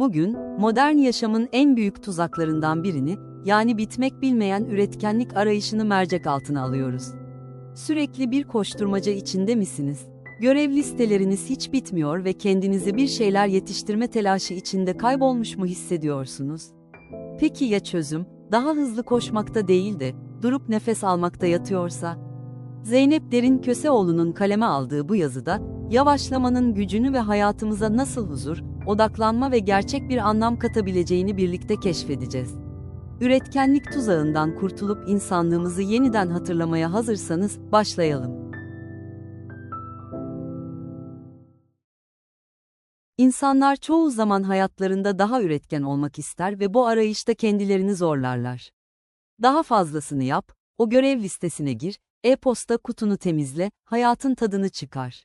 Bugün, modern yaşamın en büyük tuzaklarından birini, yani bitmek bilmeyen üretkenlik arayışını mercek altına alıyoruz. Sürekli bir koşturmaca içinde misiniz? Görev listeleriniz hiç bitmiyor ve kendinizi bir şeyler yetiştirme telaşı içinde kaybolmuş mu hissediyorsunuz? Peki ya çözüm, daha hızlı koşmakta değil de, durup nefes almakta yatıyorsa? Zeynep Derin Köseoğlu'nun kaleme aldığı bu yazıda, yavaşlamanın gücünü ve hayatımıza nasıl huzur, odaklanma ve gerçek bir anlam katabileceğini birlikte keşfedeceğiz. Üretkenlik tuzağından kurtulup insanlığımızı yeniden hatırlamaya hazırsanız, başlayalım. İnsanlar çoğu zaman hayatlarında daha üretken olmak ister ve bu arayışta kendilerini zorlarlar. Daha fazlasını yap, o görev listesine gir, e-posta kutunu temizle, hayatın tadını çıkar.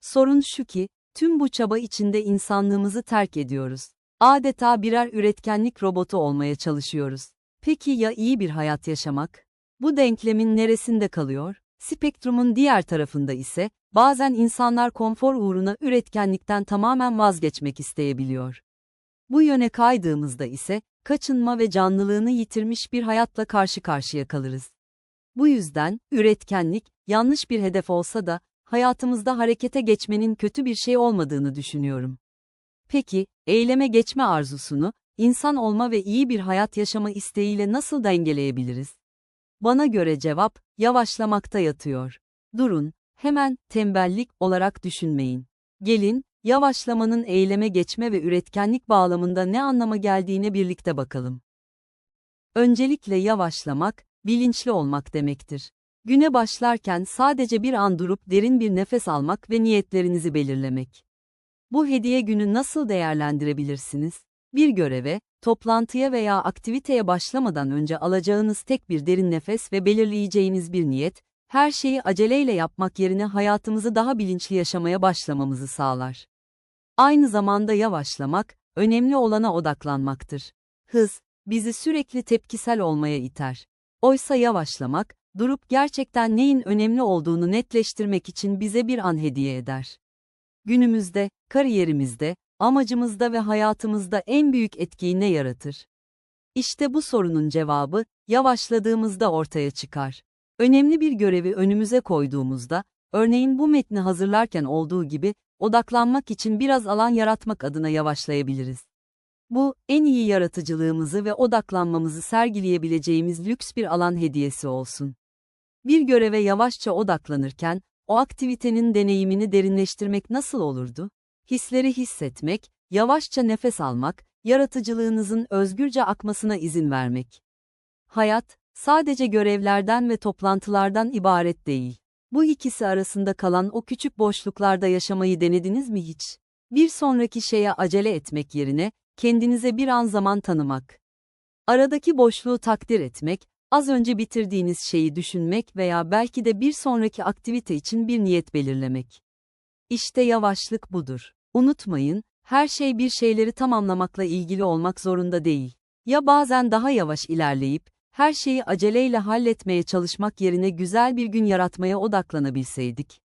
Sorun şu ki, tüm bu çaba içinde insanlığımızı terk ediyoruz. Adeta birer üretkenlik robotu olmaya çalışıyoruz. Peki ya iyi bir hayat yaşamak? Bu denklemin neresinde kalıyor? Spektrumun diğer tarafında ise, bazen insanlar konfor uğruna üretkenlikten tamamen vazgeçmek isteyebiliyor. Bu yöne kaydığımızda ise, kaçınma ve canlılığını yitirmiş bir hayatla karşı karşıya kalırız. Bu yüzden, üretkenlik, yanlış bir hedef olsa da, hayatımızda harekete geçmenin kötü bir şey olmadığını düşünüyorum. Peki, eyleme geçme arzusunu, insan olma ve iyi bir hayat yaşama isteğiyle nasıl dengeleyebiliriz? Bana göre cevap, yavaşlamakta yatıyor. Durun, hemen, tembellik olarak düşünmeyin. Gelin, yavaşlamanın eyleme geçme ve üretkenlik bağlamında ne anlama geldiğine birlikte bakalım. Öncelikle yavaşlamak, bilinçli olmak demektir. Güne başlarken sadece bir an durup derin bir nefes almak ve niyetlerinizi belirlemek. Bu hediye günü nasıl değerlendirebilirsiniz? Bir göreve, toplantıya veya aktiviteye başlamadan önce alacağınız tek bir derin nefes ve belirleyeceğiniz bir niyet, her şeyi aceleyle yapmak yerine hayatımızı daha bilinçli yaşamaya başlamamızı sağlar. Aynı zamanda yavaşlamak, önemli olana odaklanmaktır. Hız, bizi sürekli tepkisel olmaya iter. Oysa yavaşlamak, durup gerçekten neyin önemli olduğunu netleştirmek için bize bir an hediye eder. Günümüzde, kariyerimizde, amacımızda ve hayatımızda en büyük etkiyi ne yaratır? İşte bu sorunun cevabı, yavaşladığımızda ortaya çıkar. Önemli bir görevi önümüze koyduğumuzda, örneğin bu metni hazırlarken olduğu gibi, odaklanmak için biraz alan yaratmak adına yavaşlayabiliriz. Bu, en iyi yaratıcılığımızı ve odaklanmamızı sergileyebileceğimiz lüks bir alan hediyesi olsun. Bir göreve yavaşça odaklanırken, o aktivitenin deneyimini derinleştirmek nasıl olurdu? Hisleri hissetmek, yavaşça nefes almak, yaratıcılığınızın özgürce akmasına izin vermek. Hayat, sadece görevlerden ve toplantılardan ibaret değil. Bu ikisi arasında kalan o küçük boşluklarda yaşamayı denediniz mi hiç? Bir sonraki şeye acele etmek yerine, kendinize bir an zaman tanımak. Aradaki boşluğu takdir etmek, az önce bitirdiğiniz şeyi düşünmek veya belki de bir sonraki aktivite için bir niyet belirlemek. İşte yavaşlık budur. Unutmayın, her şey bir şeyleri tamamlamakla ilgili olmak zorunda değil. Ya bazen daha yavaş ilerleyip, her şeyi aceleyle halletmeye çalışmak yerine güzel bir gün yaratmaya odaklanabilseydik.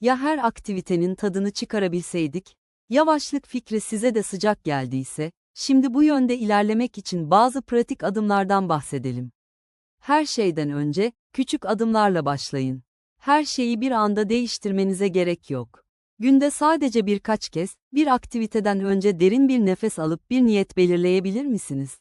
Ya her aktivitenin tadını çıkarabilseydik? Yavaşlık fikri size de sıcak geldiyse, şimdi bu yönde ilerlemek için bazı pratik adımlardan bahsedelim. Her şeyden önce, küçük adımlarla başlayın. Her şeyi bir anda değiştirmenize gerek yok. Günde sadece birkaç kez, bir aktiviteden önce derin bir nefes alıp bir niyet belirleyebilir misiniz?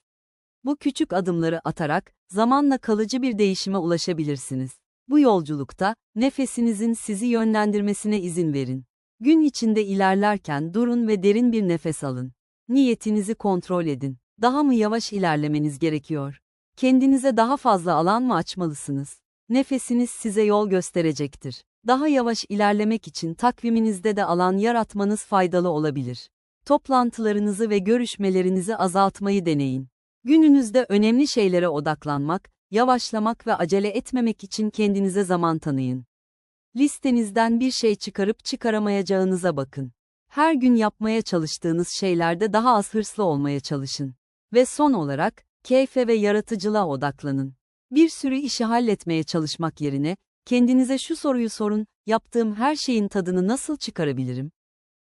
Bu küçük adımları atarak, zamanla kalıcı bir değişime ulaşabilirsiniz. Bu yolculukta, nefesinizin sizi yönlendirmesine izin verin. Gün içinde ilerlerken durun ve derin bir nefes alın. Niyetinizi kontrol edin. Daha mı yavaş ilerlemeniz gerekiyor? Kendinize daha fazla alan mı açmalısınız? Nefesiniz size yol gösterecektir. Daha yavaş ilerlemek için takviminizde de alan yaratmanız faydalı olabilir. Toplantılarınızı ve görüşmelerinizi azaltmayı deneyin. Gününüzde önemli şeylere odaklanmak, yavaşlamak ve acele etmemek için kendinize zaman tanıyın. Listenizden bir şey çıkarıp çıkaramayacağınıza bakın. Her gün yapmaya çalıştığınız şeylerde daha az hırslı olmaya çalışın. Ve son olarak, keyfe ve yaratıcılığa odaklanın. Bir sürü işi halletmeye çalışmak yerine, kendinize şu soruyu sorun, yaptığım her şeyin tadını nasıl çıkarabilirim?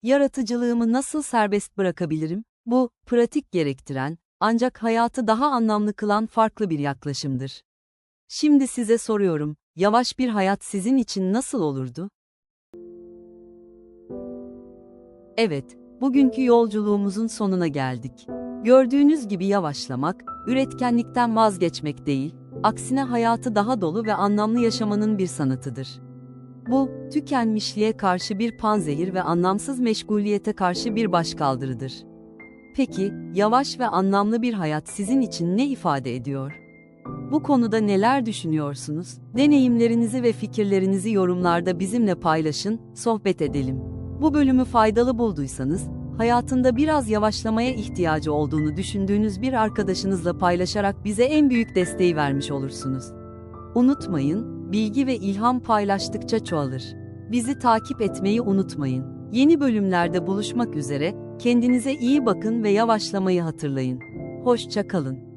Yaratıcılığımı nasıl serbest bırakabilirim? Bu, pratik gerektiren, ancak hayatı daha anlamlı kılan farklı bir yaklaşımdır. Şimdi size soruyorum, yavaş bir hayat sizin için nasıl olurdu? Evet, bugünkü yolculuğumuzun sonuna geldik. Gördüğünüz gibi yavaşlamak, üretkenlikten vazgeçmek değil, aksine hayatı daha dolu ve anlamlı yaşamanın bir sanatıdır. Bu, tükenmişliğe karşı bir panzehir ve anlamsız meşguliyete karşı bir başkaldırıdır. Peki, yavaş ve anlamlı bir hayat sizin için ne ifade ediyor? Bu konuda neler düşünüyorsunuz? Deneyimlerinizi ve fikirlerinizi yorumlarda bizimle paylaşın, sohbet edelim. Bu bölümü faydalı bulduysanız, hayatında biraz yavaşlamaya ihtiyacı olduğunu düşündüğünüz bir arkadaşınızla paylaşarak bize en büyük desteği vermiş olursunuz. Unutmayın, bilgi ve ilham paylaştıkça çoğalır. Bizi takip etmeyi unutmayın. Yeni bölümlerde buluşmak üzere, kendinize iyi bakın ve yavaşlamayı hatırlayın. Hoşça kalın.